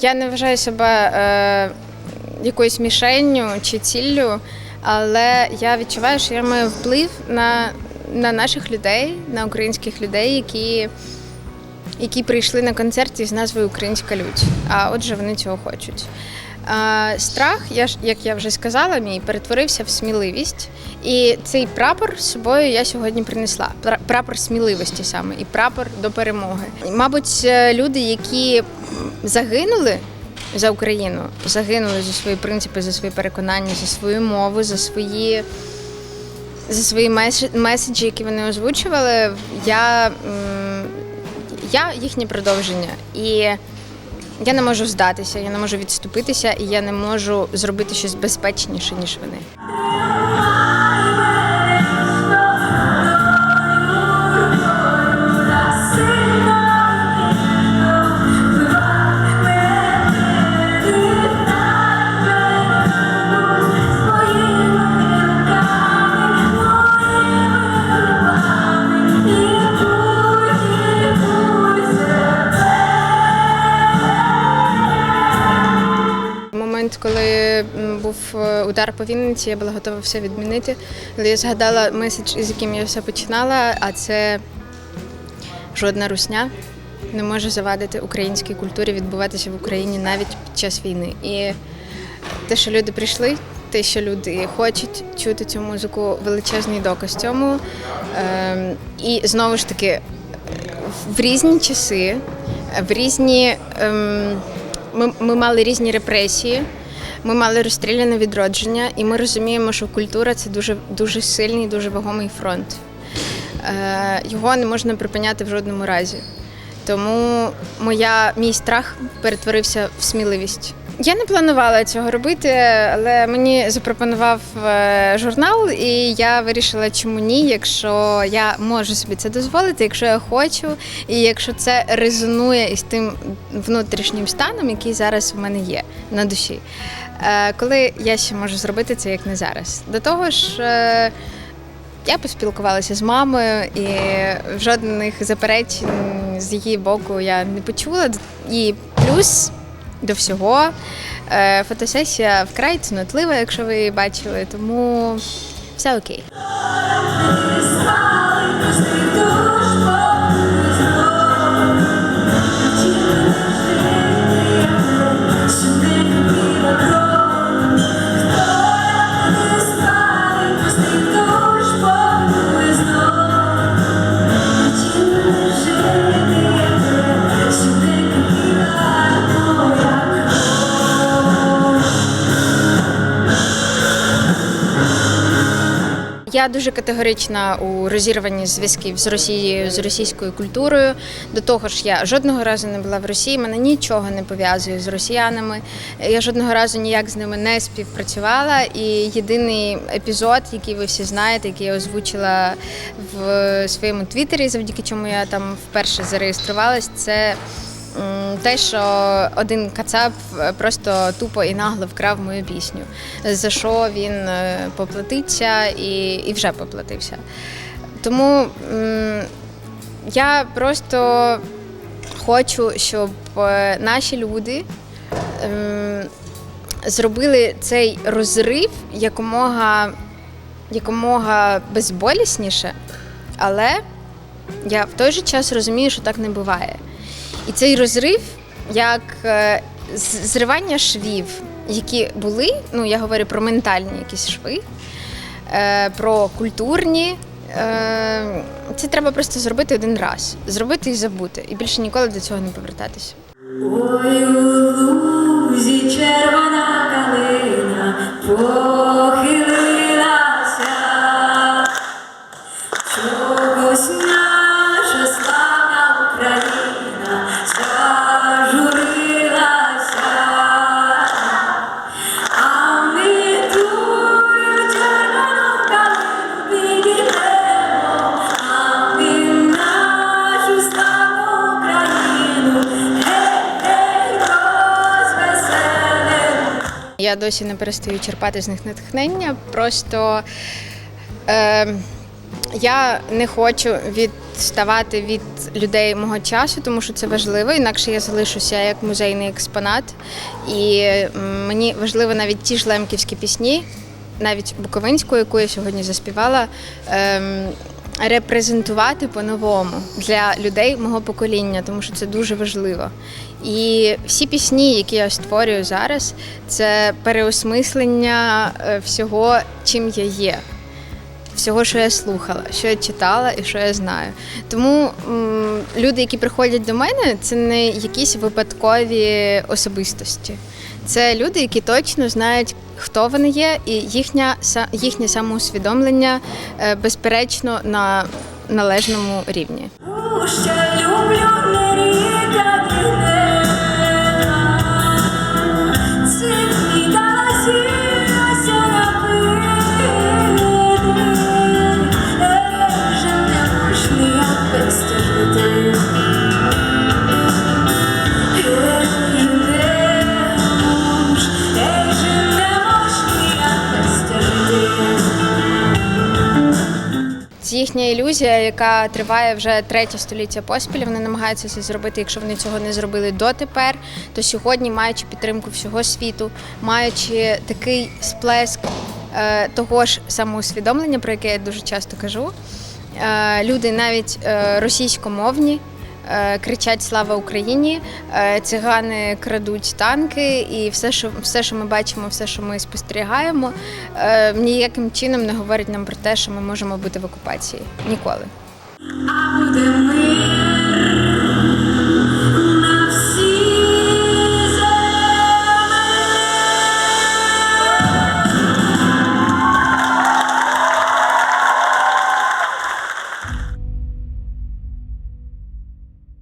Я не вважаю себе е, якоюсь мішенню чи ціллю, але я відчуваю, що я маю вплив на, на наших людей, на українських людей, які, які прийшли на концерт із назвою Українська лють. А отже, вони цього хочуть. А, страх, я як я вже сказала, мій перетворився в сміливість. І цей прапор з собою я сьогодні принесла. Пра- Прапор сміливості саме і прапор до перемоги. Мабуть, е, люди, які загинули за Україну, загинули за свої принципи, за свої переконання, за свою мову, за свої. За свої меседжі, які вони озвучували, я, я їхнє продовження. І я не можу здатися, я не можу відступитися, і я не можу зробити щось безпечніше, ніж вони. Був е, удар по Вінниці, я була готова все відмінити. Але я згадала меседж, із яким я все починала, а це жодна русня не може завадити українській культурі відбуватися в Україні навіть під час війни. І те, що люди прийшли, те, що люди хочуть чути цю музику, величезний доказ цьому. Ем, і знову ж таки, в різні часи, в різні. Ем, ми, ми мали різні репресії, ми мали розстріляне відродження, і ми розуміємо, що культура це дуже, дуже сильний, дуже вагомий фронт. Е, його не можна припиняти в жодному разі. Тому моя, мій страх перетворився в сміливість. Я не планувала цього робити, але мені запропонував е, журнал, і я вирішила, чому ні, якщо я можу собі це дозволити, якщо я хочу, і якщо це резонує із тим внутрішнім станом, який зараз в мене є на душі. Е, Коли я ще можу зробити це як не зараз. До того ж. е, я поспілкувалася з мамою, і жодних заперечень з її боку я не почула. І плюс до всього е, фотосесія вкрай цнотлива, якщо ви її бачили, тому все окей. Я дуже категорична у розірванні зв'язків з Росією, з російською культурою. До того ж, я жодного разу не була в Росії, мене нічого не пов'язує з росіянами. Я жодного разу ніяк з ними не співпрацювала. І єдиний епізод, який ви всі знаєте, який я озвучила в своєму твіттері, завдяки чому я там вперше зареєструвалась, це. Те, що один кацап е, просто тупо і нагло вкрав мою пісню, за що він е, поплатиться і, і вже поплатився. Тому я просто хочу, щоб е, наші люди зробили цей розрив якомога, якомога безболісніше, але я в той же час розумію, що так не буває. І цей розрив, як е, зривання швів, які були, ну я говорю про ментальні якісь шви, е, про культурні. е, Це треба просто зробити один раз, зробити і забути, і більше ніколи до цього не повертатися. Я досі не перестаю черпати з них натхнення. Просто е, я не хочу відставати від людей мого часу, тому що це важливо, інакше я залишуся як музейний експонат. І мені важливо навіть ті ж лемківські пісні, навіть Буковинську, яку я сьогодні заспівала. Ем, Репрезентувати по-новому для людей мого покоління, тому що це дуже важливо. І всі пісні, які я створюю зараз, це переосмислення е, всього, чим я є всього, що я слухала, що я читала і що я знаю. Тому м, люди, які приходять до мене, це не якісь випадкові особистості. Це люди, які точно знають, хто вони є, і їхня, їхнє самоусвідомлення е, безперечно на належному рівні. Ще люблю їхня ілюзія, яка триває вже третє століття поспіль. Вони намагаються це зробити. Якщо вони цього не зробили дотепер, то сьогодні, маючи підтримку всього світу, маючи такий сплеск е, того ж самоусвідомлення, про яке я дуже часто кажу, е, люди навіть е, російськомовні. Е, Кричать Слава Україні! е, Цигани крадуть танки, і все, що все, що ми бачимо, все, що ми спостерігаємо, е, ніяким чином не говорить нам про те, що ми можемо бути в окупації. Ніколи. А будемо.